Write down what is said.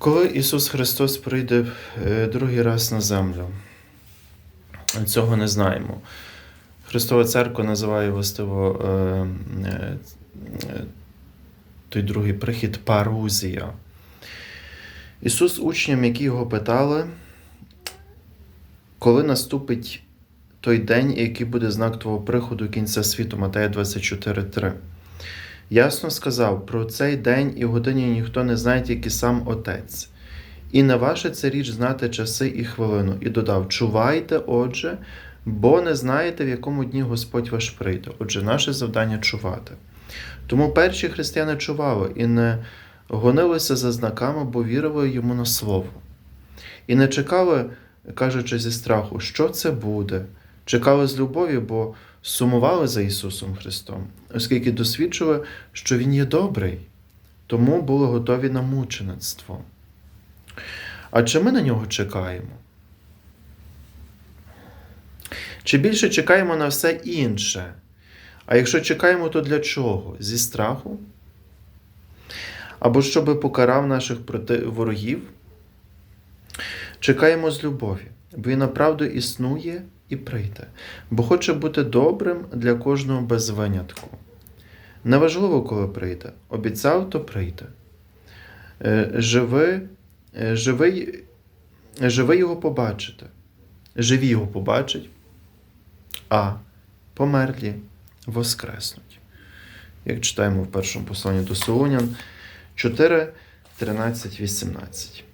Коли Ісус Христос прийде е, другий раз на землю, цього не знаємо. Христова Церква називає властиво е, е, той другий прихід парузія. Ісус учням, які його питали, коли наступить той день, який буде знак Твого приходу кінця світу, Матея 24.3. Ясно сказав, про цей день і годині ніхто не знає, тільки сам Отець. І не ваша це річ знати часи і хвилину. І додав: Чувайте, отже, бо не знаєте, в якому дні Господь ваш прийде. Отже, наше завдання чувати. Тому перші християни чували і не гонилися за знаками, бо вірили йому на слово. І не чекали, кажучи зі страху, що це буде. Чекали з любові, бо сумували за Ісусом Христом, оскільки досвідчили, що Він є добрий, тому були готові на мучеництво. А чи ми на нього чекаємо? Чи більше чекаємо на все інше? А якщо чекаємо, то для чого? Зі страху? Або щоб покарав наших проти... ворогів? Чекаємо з любові, бо він направду існує і прийде, бо хоче бути добрим для кожного без винятку. Неважливо, коли прийде, обіцяв, то прийде. Е, Живи, е, живи, живи його побачити, живі його побачить, а померлі воскреснуть. Як читаємо в першому посланні до Солонян 4, 13, 18.